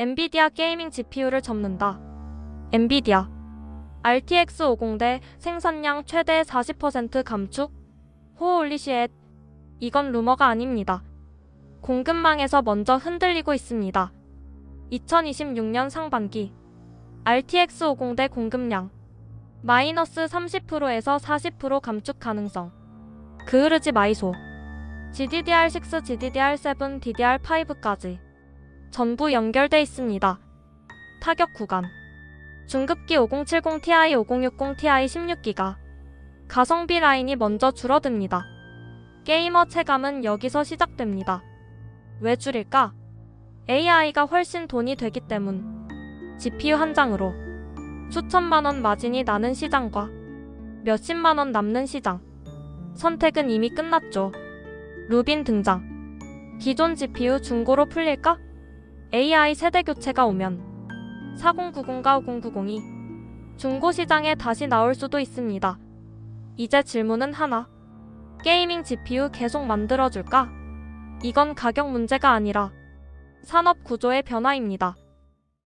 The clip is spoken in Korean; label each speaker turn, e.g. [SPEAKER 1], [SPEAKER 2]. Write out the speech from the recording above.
[SPEAKER 1] 엔비디아 게이밍 GPU를 접는다. 엔비디아 RTX 50대 생산량 최대 40% 감축? 호올리시엣 이건 루머가 아닙니다. 공급망에서 먼저 흔들리고 있습니다. 2026년 상반기 RTX 50대 공급량 마이너스 30%에서 40% 감축 가능성 그으르지 마이소 GDDR6, GDDR7, DDR5까지 전부 연결돼 있습니다. 타격 구간 중급기 5070 Ti, 5060 Ti 16기가 가성비 라인이 먼저 줄어듭니다. 게이머 체감은 여기서 시작됩니다. 왜 줄일까? AI가 훨씬 돈이 되기 때문. GPU 한 장으로 수천만 원 마진이 나는 시장과 몇십만 원 남는 시장. 선택은 이미 끝났죠. 루빈 등장. 기존 GPU 중고로 풀릴까? AI 세대 교체가 오면 4090과 5090이 중고 시장에 다시 나올 수도 있습니다. 이제 질문은 하나. 게이밍 GPU 계속 만들어줄까? 이건 가격 문제가 아니라 산업 구조의 변화입니다.